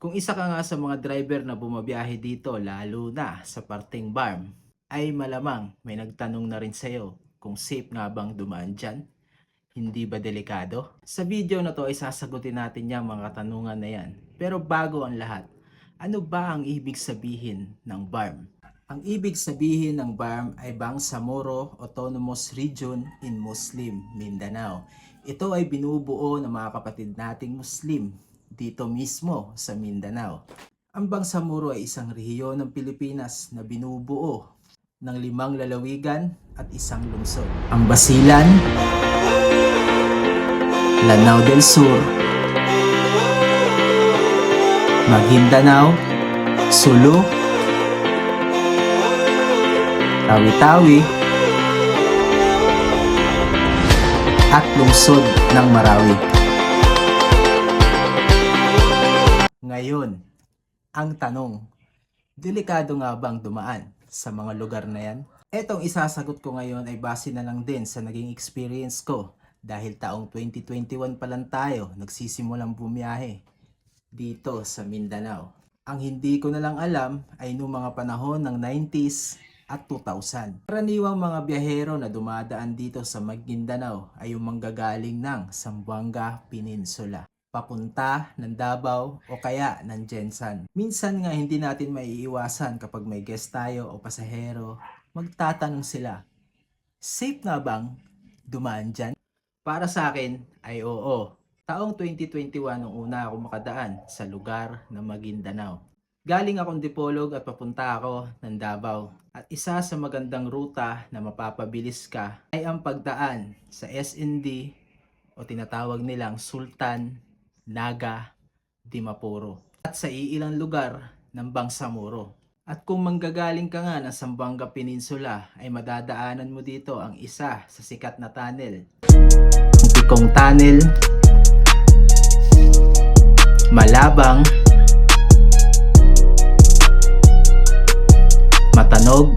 Kung isa ka nga sa mga driver na bumabiyahe dito lalo na sa parting barm, ay malamang may nagtanong na rin sa'yo kung safe nga bang dumaan dyan. Hindi ba delikado? Sa video na to ay sasagutin natin yung mga katanungan na yan. Pero bago ang lahat, ano ba ang ibig sabihin ng BARM? Ang ibig sabihin ng BARM ay Bangsamoro Autonomous Region in Muslim, Mindanao. Ito ay binubuo ng mga kapatid nating Muslim dito mismo sa Mindanao. Ang Bangsamoro ay isang rehiyon ng Pilipinas na binubuo ng limang lalawigan at isang lungsod. Ang Basilan, Lanao del Sur, Maguindanao, Sulu, Tawi-Tawi, at lungsod ng Marawi. Ngayon, ang tanong, delikado nga bang dumaan sa mga lugar na yan? Etong isasagot ko ngayon ay base na lang din sa naging experience ko dahil taong 2021 pa lang tayo nagsisimulang bumiyahe dito sa Mindanao. Ang hindi ko na lang alam ay noong mga panahon ng 90s at 2000. Karaniwang mga biyahero na dumadaan dito sa Maguindanao ay yung manggagaling ng Zamboanga Peninsula papunta ng Davao o kaya ng Jensan. Minsan nga hindi natin maiiwasan kapag may guest tayo o pasahero, magtatanong sila, safe nga bang dumaan dyan? Para sa akin ay oo. Taong 2021 nung una ako makadaan sa lugar ng Maguindanao. Galing akong Dipolog at papunta ako ng Davao. At isa sa magandang ruta na mapapabilis ka ay ang pagdaan sa SND o tinatawag nilang Sultan Naga, Dimapuro. At sa iilang lugar ng Bangsamoro. At kung manggagaling ka nga ng Sambuanga Peninsula ay madadaanan mo dito ang isa sa sikat na tunnel. Ang Pikong Tunnel, Malabang, Matanog,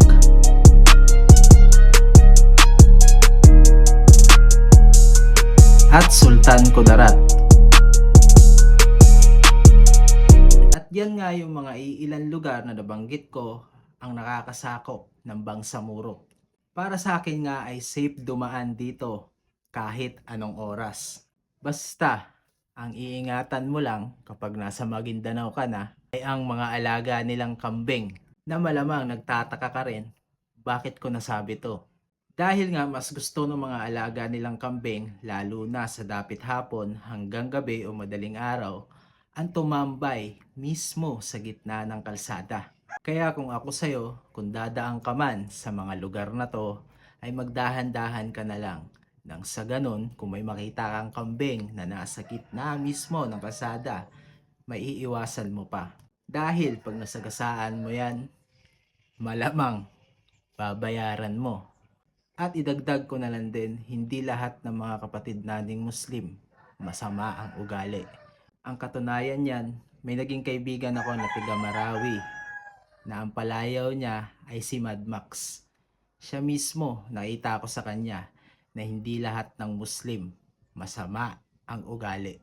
at Sultan Kudarat. Yan nga yung mga iilan lugar na nabanggit ko ang nakakasakop ng Bangsamoro. Para sa akin nga ay safe dumaan dito kahit anong oras. Basta, ang iingatan mo lang kapag nasa Maguindanao ka na ay ang mga alaga nilang kambing na malamang nagtataka ka rin bakit ko nasabi to. Dahil nga mas gusto ng mga alaga nilang kambing lalo na sa dapit hapon hanggang gabi o madaling araw ang tumambay mismo sa gitna ng kalsada. Kaya kung ako sa'yo, kung dadaan ka man sa mga lugar na to, ay magdahan-dahan ka na lang. Nang sa ganun, kung may makita kang kambing na nasa gitna mismo ng kalsada, may iiwasan mo pa. Dahil pag nasagasaan mo yan, malamang babayaran mo. At idagdag ko na lang din, hindi lahat ng mga kapatid nating Muslim masama ang ugali. Ang katunayan niyan, may naging kaibigan ako na tiga Marawi na ang palayaw niya ay si Mad Max. Siya mismo, nakita ko sa kanya na hindi lahat ng Muslim masama ang ugali.